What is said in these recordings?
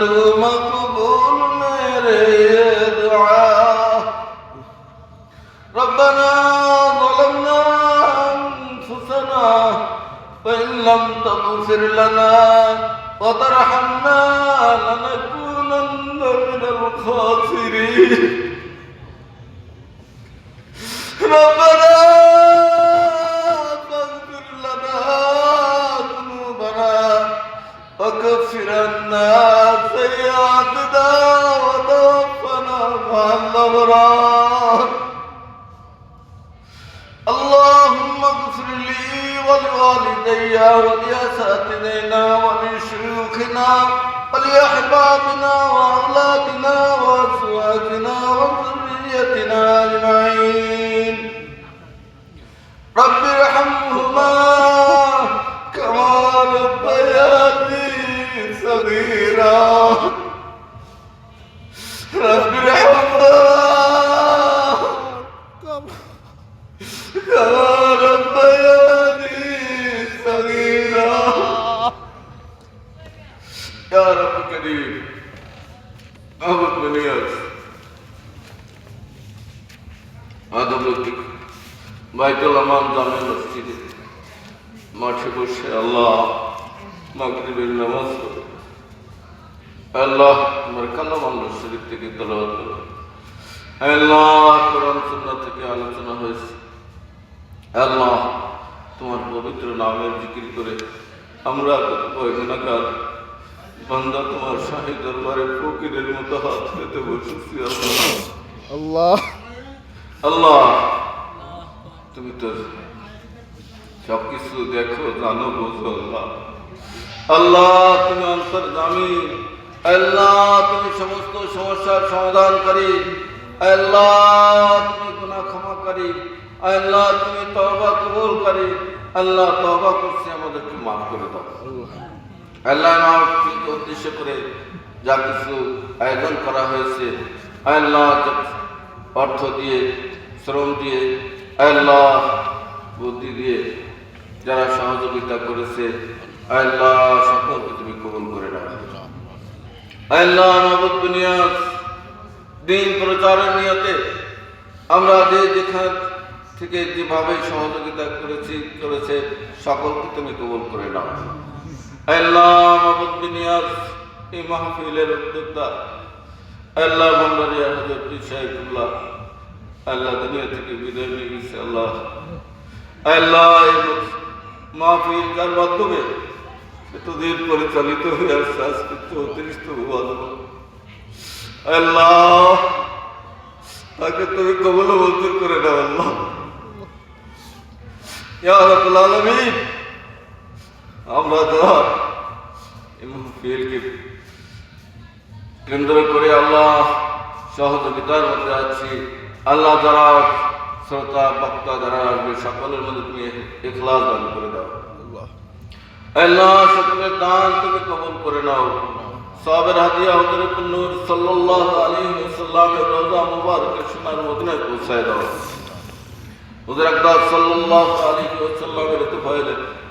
تو مقبول میرے دعا ربنا ظلمنا انفسنا فإن لم تغفر لنا وترحمنا لنكونن من الخاسرين ربنا وكفر عنا سيئاتنا وتوفنا مع الأبرار. اللهم اغفر لي ولوالدي ولأساتذتنا ولشيوخنا ولأحبابنا وأولادنا وأزواجنا. يا رب كريم أهبط من ياس আদব বাইতুল আমান জামে মসজিদে মাঠে বসে আল্লাহ মাগরিবের নামাজ পড়ে আল্লাহ তোমার কালাম আল্লাহ শরীফ থেকে তলাওয়াত করো আল্লাহ কোরআন সুন্নাহ থেকে আলোচনা হয়েছে আল্লাহ তোমার পবিত্র নামের জিকির করে আমরা কতিপয় গুণাকার বান্দা তোমার শাহী দরবারে ফকিরের মতো হাত পেতে বসেছি আল্লাহ। আল্লাহ। তুমি তো সব কিছু দেখো জানো বোঝো আল্লাহ। আল্লাহ তুমি অন্তর্জামী আল্লাহ তুমি সমস্ত সমস্যার সমাধানকারী। আল্লাহ তুমি গুনাহ ক্ষমাকারী আল্লাহ তুমি তওবা কবুলকারী। আল্লাহ তওবা করছি আমাদেরকে মাফ করে দাও। আল্লাহ মাহফিলকে উদ্দেশ্য করে যা কিছু আয়োজন করা হয়েছে? আল্লাহ অর্থ দিয়ে, শ্রম দিয়ে, আল্লাহ বুদ্ধি দিয়ে যারা সহযোগিতা করেছে, আল্লাহ সকলকে তুমি কবুল করে নাও। আল্লাহ নবদ বুনিয়াদ দিন প্রচারের নিয়তে আমরা যে যেখান থেকে যেভাবে সহযোগিতা করেছি, করেছে, সকলকে তুমি কবুল করে নাও। আল্লাহ নবদ বুনিয়াদ এই মাহফিলের উদ্যোক্তা। আল্লাহ ভান্ডারিয়া হজরত সাহেবুল্লাহ, আল্লাহ দুনিয়া থেকে বিদায় নিয়ে গেছে আল্লাহ। আল্লাহ মাহফিল যার মাধ্যমে? এতদিন পরিচালিত হয়ে আসছে, আজকে চৌত্রিশতম আল্লাহ, তাকে তুমি কবল মঞ্জুর করে নাও আল্লাহ। ইয়া রাব্বুল আলামিন, আমরা যারা মাহফিলকে কেন্দ্র করে আল্লাহ সহযোগিতার মধ্যে আছি। আল্লাহ যারা শ্রোতা, বক্তা যারা আসবে, সকলের মধ্যে তুমি ইখলাস দান করে দাও। আল্লাহ, সকলের দান তুমি কবুল করে নাও। সাবের হাদিয়া হযরত নূর সাল্লাল্লাহু আলাইহি ওয়াসাল্লামের রওজা মুবারকের সোনার মদিনায় পৌঁছায় দাও। হুজুর আকবর সাল্লাল্লাহু আলাইহি ওয়াসাল্লামের ইতফাইলে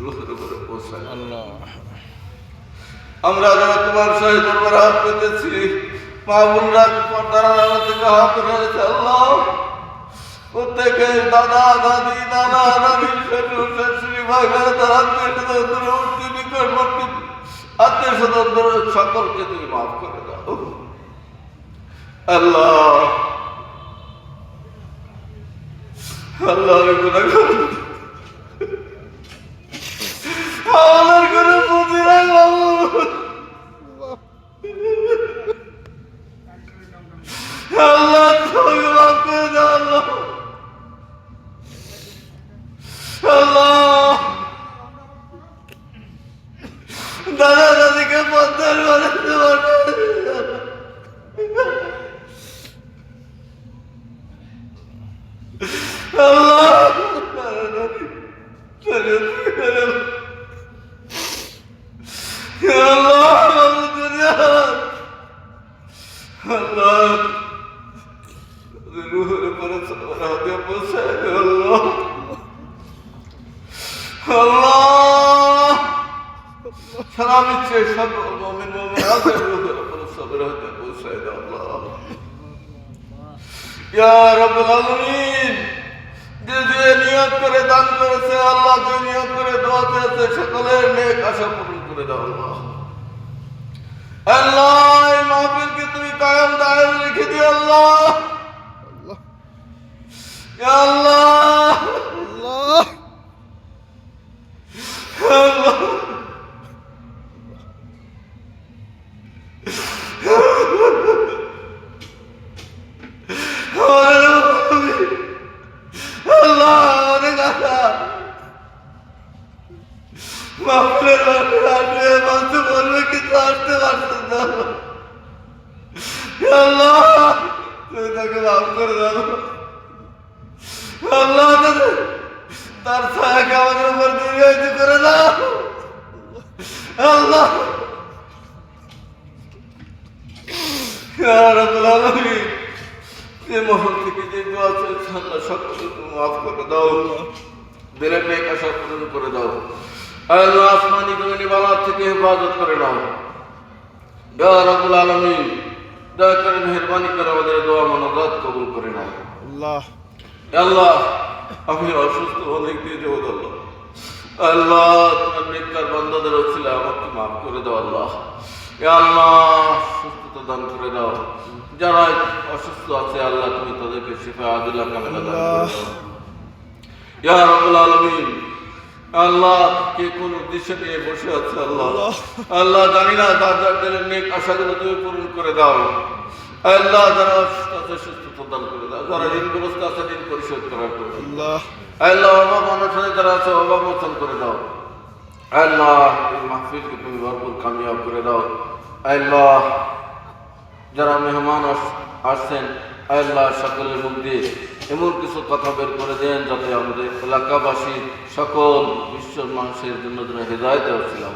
রুহের উপরে পৌঁছায় আল্লাহ। আমরা যারা তোমার সহিত দরবার হাত পেতেছি, মা বোনরা পর্দার থেকে হাত রয়েছে আল্লাহ। প্রত্যেকে দাদা, দাদি, নানা, নানি, শ্বশুর, শাশুড়ি ভাই তার আত্মীয় স্বজন উঠতি নিকটবর্তী আত্মীয় স্বজন সকলকে তুমি মাফ করে দাও। আল্লাহ। আল্লাহ গুণাগার আল্লাহ আল্লাহ আল্লাহ রুহের উপরে হাতে বসে আল্লাহ আল্লাহ সালাম ইচ্ছে সব মমিন মমিন হাতে রুহের উপরে সবের হাতে বসে আল্লাহ ইয়া রব্বুল আলামিন যে যে নিয়ত করে দান করেছে আল্লাহ যে নিয়ত করে দোয়া চেয়েছে সকলের নেক আশা পূরণ করে দাও আল্লাহ। আল্লাহ এই মাহফিলকে তুমি কায়াম দায়ের রেখে দিও আল্লাহ। আল্লাহ। আল্লাহ মাঠে আসবে মানুষ বলবে কিন্তু আসতে পারছেন না। আল্লাহ, তুমি তাকে মাফ করে দাও। আল্লাহ তার ছায়াকে আমাদের উপর দীর্ঘায়িত করে দাও। আল্লাহ। মহল থেকে যে দোয়া চলছে আল্লাহ সকলকে মাফ করে দাও। দিলের আশা পূরণ করে দাও। আল্লাহ আসমানি জমিনি বালার থেকে হেফাজত করে নাও। ইয়া রাব্বুল আলামিন দয়া করে মেহরবানি করে আমাদের দোয়া মনোজাত কবুল করে নাও। আল্লাহ। আল্লাহ আমি অসুস্থ অনেক দিয়ে যাব আল্লাহ। আল্লাহ তোমার নেককার বান্দাদের ছিল আমাকে মাফ করে দাও আল্লাহ। আল্লাহ সুস্থতা দান করে দাও। যারা অসুস্থ আছে আল্লাহ তুমি তাদেরকে শিফা আদিল্লাহ কামেলা দান করে ইয়া রাব্বুল আলামিন আল্লাহ কে কোন উদ্দেশ্য নিয়ে বসে আছে আল্লাহ? আল্লাহ। জানি না তার যার দিলের নেক আশাগুলো তুমি পূরণ করে দাও। আল্লাহ যারা আছে সুস্থতা দান করে দাও। যারা ঋণগ্রস্ত আছে ঋণ পরিশোধ করার করে আল্লাহ। আল্লাহ অভাব অনশনে যারা আছে অভাব মোচন করে দাও। আল্লাহ এই মাহফিলকে তুমি ভরপুর কামিয়াব করে দাও। আল্লাহ যারা মেহমান আসছেন আল্লাহ সকলের মুখ দিয়ে এমন কিছু কথা বের করে দেন যাতে আমাদের এলাকাবাসী সকল বিশ্বের মানুষের জন্য যেন হৃদায়ত ছিলাম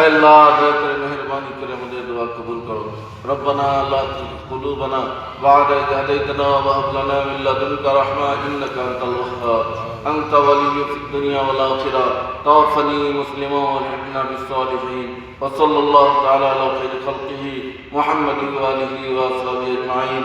আল্লাহ দয়া করে মেহরবানি করে আমাদের দোয়া কবুল করো ربنا لا تزغ قلوبنا بعد إذ هديتنا وهب لنا من لدنك رحمة إنك أنت الوهاب أنت ولي في الدنيا والآخرة توفني مسلما والحقنا بالصالحين وصلى الله تعالى على خير خلقه محمد وآله وأصحابه أجمعين